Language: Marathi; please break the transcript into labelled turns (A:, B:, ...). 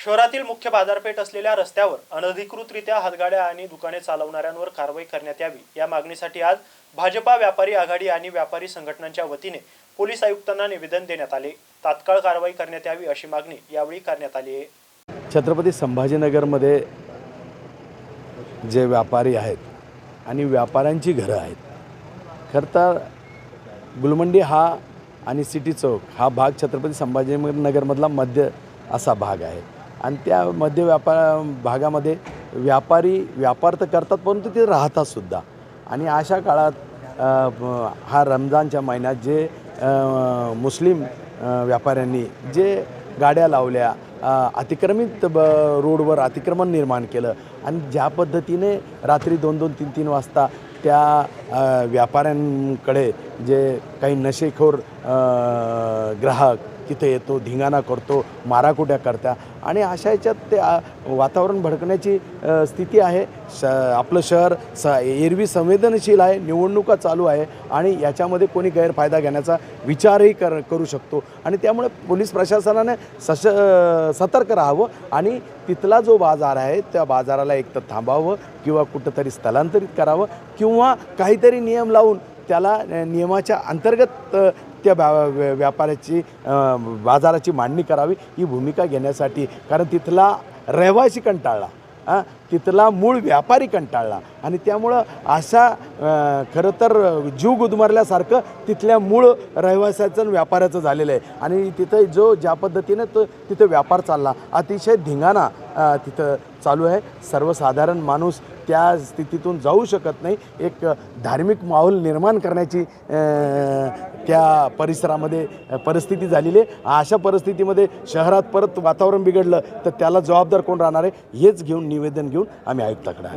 A: शहरातील मुख्य बाजारपेठ असलेल्या रस्त्यावर अनधिकृतरित्या हातगाड्या आणि दुकाने चालवणाऱ्यांवर कारवाई करण्यात यावी. या मागणीसाठी आज भाजपा व्यापारी आघाडी आणि व्यापारी संघटनांच्या वतीने पोलीस आयुक्तांना निवेदन देण्यात आले. तात्काळ कारवाई करण्यात यावी अशी मागणी यावेळी करण्यात आली आहे.
B: छत्रपती संभाजीनगरमध्ये जे व्यापारी आहेत आणि व्यापाऱ्यांची घरं आहेत खरं तर गुलमंडी हा आणि सिटी चौक हा भाग छत्रपती संभाजीनगरमधला मध्य असा भाग आहे. आणि त्या मध्य व्यापार भागामध्ये व्यापारी व्यापार तर करतात परंतु ते राहतातसुद्धा आणि अशा काळात हा रमजानच्या महिन्यात जे मुस्लिम व्यापाऱ्यांनी जे गाड्या लावल्या अतिक्रमित ब रोडवर अतिक्रमण निर्माण केलं आणि ज्या पद्धतीने रात्री दोन दोन तीन तीन वाजता त्या व्यापाऱ्यांकडे जे काही नशेखोर ग्राहक तिथे येतो धिंगाणा करतो माराकुट्या करत्या. आणि अशा याच्यात ते वातावरण भडकण्याची स्थिती आहे. श आपलं शहर स एरवी संवेदनशील आहे निवडणुका चालू आहे आणि याच्यामध्ये कोणी गैरफायदा घेण्याचा विचारही कर करू शकतो. आणि त्यामुळे पोलीस प्रशासनाने सश सतर्क राहावं आणि तिथला जो बाजार आहे त्या बाजाराला एकतर थांबावं किंवा कुठंतरी स्थलांतरित करावं किंवा काहीतरी नियम लावून त्याला नियमाच्या अंतर्गत त्या व्या व्यापाऱ्याची बाजाराची मांडणी करावी ही भूमिका घेण्यासाठी. कारण तिथला रहिवासी कंटाळला हां तिथला मूळ व्यापारी कंटाळला. आणि त्यामुळं अशा खरं तर जीव गुदमरल्यासारखं तिथल्या मूळ रहिवाशाचं व्यापाराचं व्यापाऱ्याचं झालेलं आहे. आणि तिथं जो ज्या पद्धतीनं तो तिथं व्यापार चालला अतिशय धिंगाणा तिथं चालू आहे. सर्वसाधारण माणूस त्या स्थितीतून जाऊ शकत नाही. एक धार्मिक माहोल निर्माण करण्याची त्या परिसरामध्ये परिस्थिती झालेली आहे. अशा परिस्थितीमध्ये शहरात परत वातावरण बिघडलं तर त्याला जबाबदार कोण राहणार आहे? हेच घेऊन निवेदन घेऊन आम्ही आयुक्ताकडे